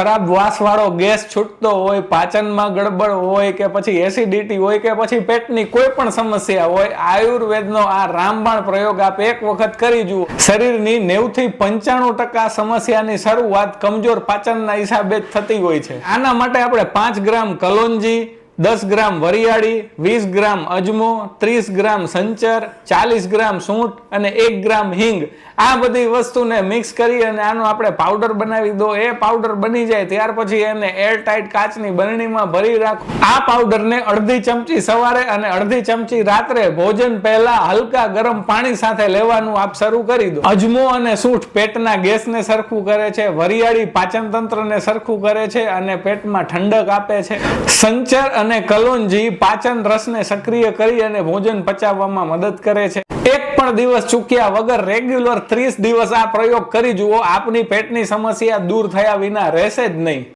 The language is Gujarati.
ખરાબ વાસવાળો ગેસ છૂટતો હોય, પાચનમાં ગડબડ હોય કે પછી એસિડિટી હોય કે પછી પેટની કોઈ પણ સમસ્યા હોય, આયુર્વેદનો આ રામબાણ પ્રયોગ આપ એક વખત કરી જુઓ. શરીરની નેવું થી પંચાણું ટકા સમસ્યાની શરૂઆત કમજોર પાચનના હિસાબે જ થતી હોય છે. આના માટે આપણે પાંચ ગ્રામ કલોંજી દસ ગ્રામ વરિયાળી, વીસ ગ્રામ અજમો, ત્રીસ ગ્રામ સંચર, ચાલીસ ગ્રામ સૂંઠ અને એક ગ્રામ હિંગ આ બધી વસ્તુને મિક્સ કરી અને આનો આપણે પાવડર બનાવી દો. એ પાવડર બની જાય, ત્યાર પછી એને એરટાઇટ કાચની બરણીમાં ભરી રાખો. આ પાવડરને અડધી ચમચી સવારે અને અડધી ચમચી રાત્રે ભોજન પહેલા હલકા ગરમ પાણી સાથે લેવાનું આપ શરૂ કરી દો. અજમો અને સૂંઠ પેટના ગેસને સરખું કરે છે, વરિયાળી પાચન તંત્રને સરખું કરે છે અને પેટમાં ઠંડક આપે છે. સંચર અને કલોંજી પાચન રસને સક્રિય કરી અને ભોજન પચાવવામાં મદદ કરે છે. એક પણ દિવસ ચૂક્યા વગર રેગ્યુલર ત્રીસ દિવસ આ પ્રયોગ કરી જુઓ. આપની પેટની સમસ્યા દૂર થયા વિના રહેશે જ નહીં.